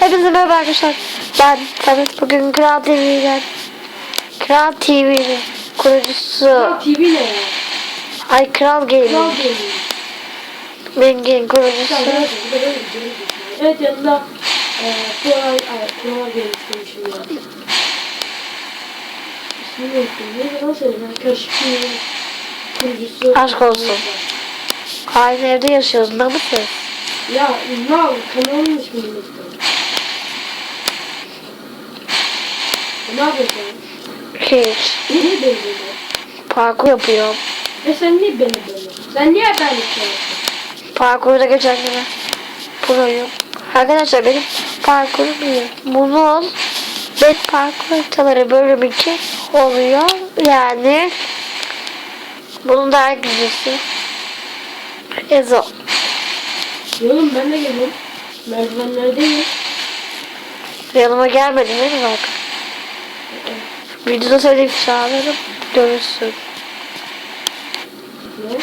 Hepinize merhaba arkadaşlar. Ben Samet bugün Kral TV'den Kral TV'nin kurucusu Kral TV ne ya? Ay Kral Kral Gaming. Bengin kurucusu Kral Gaming. Bir video. Evet yanında eee Kural, ay Kural Gaming demişim ya. İsmini unuttum. Karışık bir kurucusu. Aşk olsun. Aynı evde yaşıyoruz ne mısın? Ya Ünal kanalın ismini unuttum. Ne yapıyorsun? Hiç. Niye beni böyle? Parkur yapıyorum. E sen niye beni böyle? Sen niye beni böyle? Parkurda geçen gün proyum. Arkadaşlar benim parkurum iyi. Bunun ben parkur haritaları bölüm 2 oluyor. Yani bunun da güzeli. Ezo. Oğlum ben de geliyorum. Merdivenlerdeyim. Yanıma gelmedin değil mi bak? Videoda söyleyip çağırırım. Görürsün. Ne?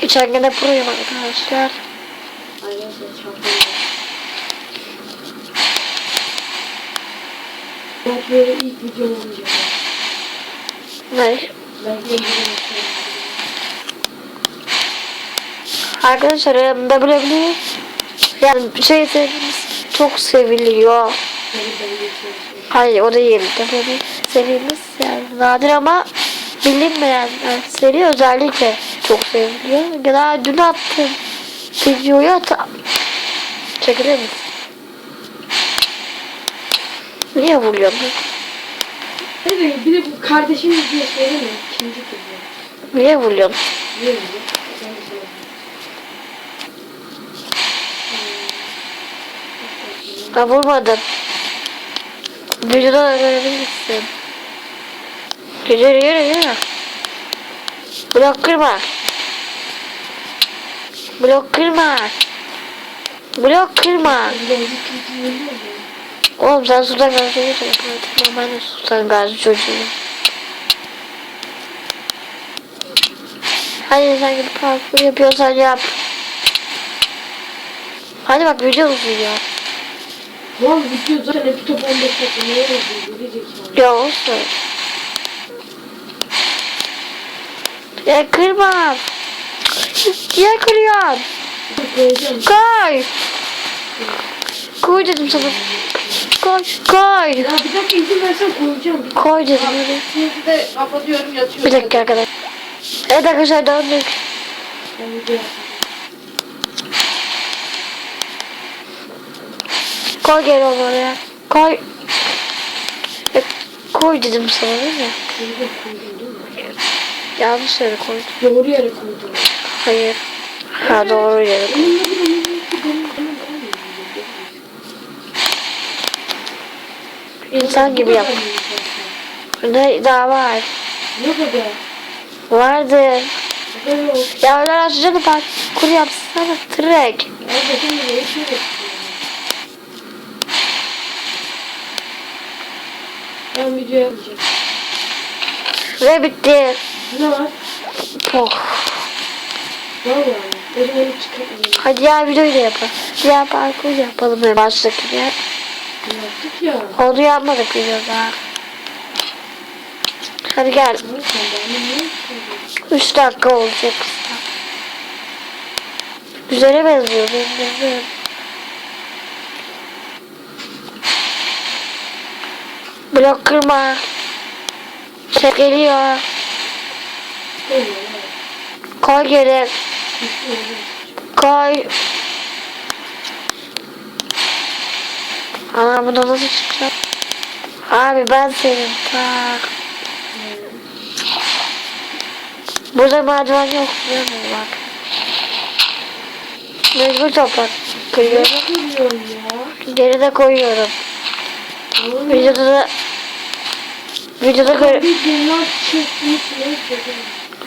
Geçen de proyum arkadaşlar. Aynen sen çarpıyorsun. Belki ilk videom olmayacak. Ne? Belki videom Arkadaşlar bile yani şey çok seviliyor. Hayır o değil. Tabii serimiz yani nadir ama bilinmeyen yani seri özellikle çok seviliyor. Daha dün attım videoyu at çekilir misin? Niye vuruyorsun? Evet, bir de bu kardeşim diye söyleme. İkinci kız. Niye vuruyorsun? Niye diyor? Sen de söyle. Ben vurmadım. Videoda öğrenebilirsin. Yürü yürü yürü. Blok kırma. Blok kırma. Blok kırma. Oğlum sen Sultan Gazi'ye çalışıyorsun. Ben de Sultan Gazi çocuğuyum. Hadi sen gidip parkur yapıyorsan yap. Hadi bak video uzuyor. Lan video zaten hep top 15 dakika yazıyor? Geri zekalı. Ya olsun. Ya kırma. Ya kırıyorsun. Koyacağım. Koy. Koy dedim sana. Koy. Koy. Ya bir dakika izin versen koyacağım. Koy dedim. hadi. Şimdi de kapatıyorum yatıyorum. Bir dakika arkadaşlar. Evet arkadaşlar döndük. Ben video yapayım. Koy onu oraya. Koy. Ya, koy dedim sana değil mi? Yanlış yere koydum. Doğru yere koydum. Hayır. Ha doğru yere koydum. İnsan gibi yap. Ne daha var. Ne kadar? Vardı. Ya öyle açacağını bak. Kur yapsana. Trek. Ya bakın ne işe yapıyorum. Ben video yapmayacağım. Ve bitti. Ne var? Oh. Vallahi. Benim onu çıkartmayayım. Hadi diğer videoyu da yapalım. Diğer parkur yapalım. Yani baştaki diğer. Yaptık ya. Onu yapmadık videoda. Hadi gel. De? 3 dakika olacak. Güzele benziyor. Benim Blok kırma. Şey geliyor. Koy geri. Koy. Ana bu da nasıl çıkacak? Abi ben senin ta. Burada merdiven yok biliyor musun bak. Mecbur toprak kırıyorum. Geri de koyuyorum. Videoda da videoda gör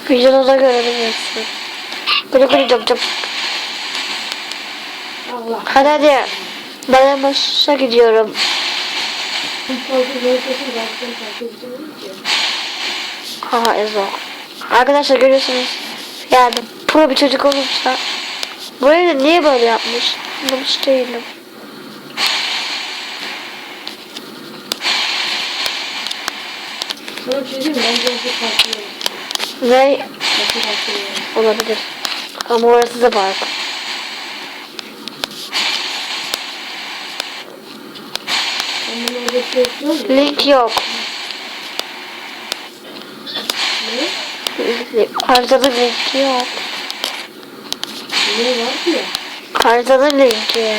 videoda da görebilirsin. Böyle böyle cop cop. Allah. Hadi hadi. Ben başa gidiyorum. Fazla zorlasın zaten fark etmiyorum ki. Aha Ezo. Arkadaşlar görüyorsunuz. Yani pro bir çocuk olursa Burayı da niye böyle yapmış? Anlamış değilim. Sana bir şey diyeyim mi? Bence orası farklı. Ne Nasıl farklı? olabilir? Ama orası da park. Ben bunu orada şey? Link yok. Ne? Haritanın linki yok. Ne var ki ya?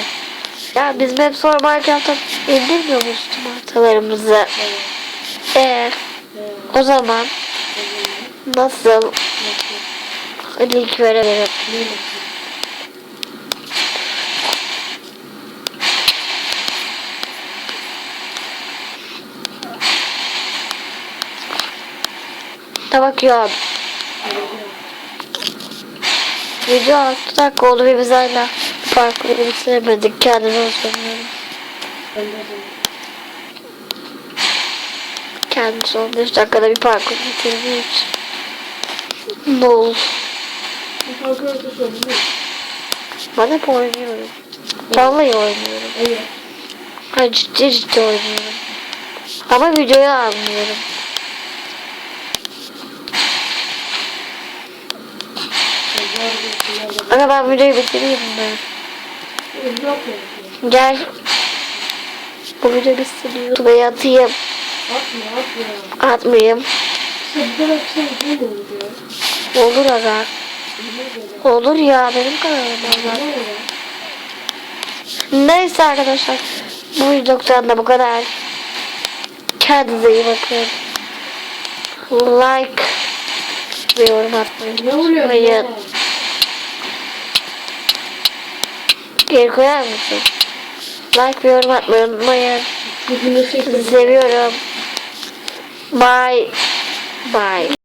Ya biz hep sonra Minecraft'ta indirmiyor tüm haritalarımızı? Evet. Ee, Evet. O zaman nasıl link verebilirim? Da bakıyorum. Video 6 dakika oldu ve biz hala parkuru bitiremedik. Kendime soruyorum. Ben de bunu. Kendi son 5 dakikada bir parkur bitirdiği için. Değil. Ben hep oynuyorum. Vallahi oynuyorum. Evet. Hayır ciddi ciddi oynuyorum. Ama videoyu almıyorum. Ama ben videoyu bitireyim yapıyorsun? Gel. Bu video bitsin YouTube'a atayım. Atma atma. Atmayayım. Olur böyle? Olur ya benim kanalım? Neyse arkadaşlar. Bu videodan da bu kadar. Kendinize iyi bakın. Like ve yorum atmayı unutmayın. Geri koyar mısın? Like ve yorum atmayı unutmayın. Seviyorum. Bye. Bye.